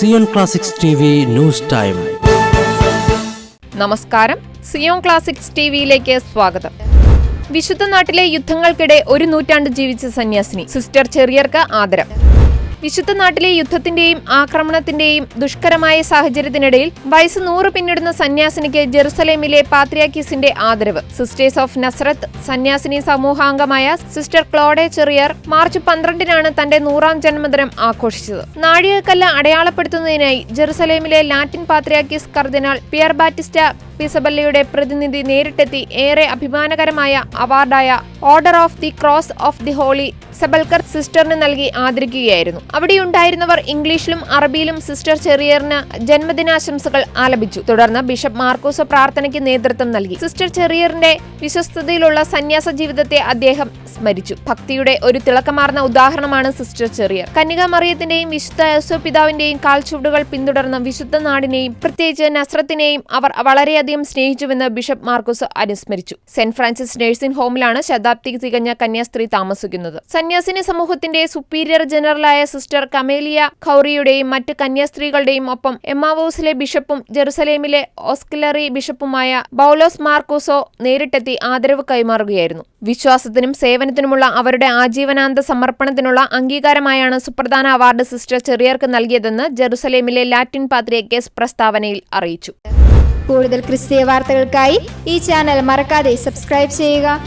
Zion classics T V news time. നമസ്കാരം. Zion classics ടിവിയിലേക്ക് സ്വാഗതം. വിശുദ്ധ നാട്ടിലെ യുദ്ധങ്ങൾക്കിടെ ഒരു നൂറ്റാണ്ട് ജീവിച്ച സന്യാസിനി സിസ്റ്റർ ചെറിയർക്ക് ആദരം. വിശുദ്ധ നാട്ടിലെ യുദ്ധത്തിന്റെയും ആക്രമണത്തിന്റെയും ദുഷ്കരമായ സാഹചര്യത്തിനിടയിൽ വയസ്സ് നൂറ് പിന്നിടുന്ന സന്യാസിനിക്ക് ജെറുസലേമിലെ പാത്രിയാക്കീസിന്റെ ആദരവ്. സിസ്റ്റേഴ്സ് ഓഫ് നസ്രത്ത് സന്യാസിനി സമൂഹാംഗമായ സിസ്റ്റർ ക്ലോഡെ ചെറിയർ മാർച്ച് പന്ത്രണ്ടിനാണ് തന്റെ നൂറാം ജന്മദിനം ആഘോഷിച്ചത്. നാഴികക്കല്ല് അടയാളപ്പെടുത്തുന്നതിനായി ജെറുസലേമിലെ ലാറ്റിൻ പാത്രിയാക്കീസ് കർദിനാൾ പിയർ ബാറ്റിസ്റ്റ പിസബല്ലയുടെ പ്രതിനിധി നേരിട്ടെത്തി ഏറെ അഭിമാനകരമായ അവാർഡായ order of the cross of the holy sepulchre സിസ്റ്ററിന് നൽകി ആദരിക്കുകയായിരുന്നു. അവിടെയുണ്ടായിരുന്നവർ ഇംഗ്ലീഷിലും അറബിയിലും സിസ്റ്റർ ചെറിയറിന് ജന്മദിനാശംസകൾ ആലപിച്ചു. തുടർന്ന് ബിഷപ്പ് മാർക്കോസ് പ്രാർത്ഥനയ്ക്ക് നേതൃത്വം നൽകി. സിസ്റ്റർ ചെറിയറിന്റെ വിശ്വസ്തതയിലുള്ള സന്യാസ ജീവിതത്തെ അദ്ദേഹം സ്മരിച്ചു. ഭക്തിയുടെ ഒരു തിളക്കമാർന്ന ഉദാഹരണമാണ് സിസ്റ്റർ ചെറിയർ. കന്യക മറിയത്തിന്റെയും വിശുദ്ധ യസോപിതാവിന്റെയും കാൽച്ചുവടുകൾ പിന്തുടർന്ന വിശുദ്ധ നാടിനെയും പ്രത്യേകിച്ച് നസ്രത്തിനെയും അവർ വളരെയധികം സ്നേഹിച്ചുവെന്ന് ബിഷപ്പ് മാർക്കോസ് അനുസ്മരിച്ചു. സെന്റ് ഫ്രാൻസിസ് നഴ്സിംഗ് ഹോമിലാണ് ശതാബ്ദി തികഞ്ഞ കന്യാസ്ത്രീ താമസിക്കുന്നത്. സന്യാസിനി സമൂഹത്തിന്റെ സുപ്പീരിയർ ജനറലായ സിസ്റ്റർ കമേലിയ ഖൌറിയുടെയും മറ്റ് കന്യാസ്ത്രീകളുടെയും ഒപ്പം എമ്മാവോസിലെ ബിഷപ്പും ജെറുസലേമിലെ ഓസ്കിലറി ബിഷപ്പുമായ ബൌലോസ് മാർക്കോസോ നേരിട്ടെത്തി ആദരവ് കൈമാറുകയായിരുന്നു. വിശ്വാസത്തിനും സേവനത്തിനുമുള്ള അവരുടെ ആജീവനാന്ത സമർപ്പണത്തിനുള്ള അംഗീകാരമായാണ് സുപ്രധാന അവാർഡ് സിസ്റ്റർ ചെറിയർക്ക് നൽകിയതെന്ന് ജെറുസലേമിലെ ലാറ്റിൻ പാത്രിയക്കേസ് പ്രസ്താവനയിൽ അറിയിച്ചു. കൂടുതൽ ക്രിസ്തീയ വാർത്തകൾക്കായി ഈ ചാനൽ മറക്കാതെ സബ്സ്ക്രൈബ് ചെയ്യുക.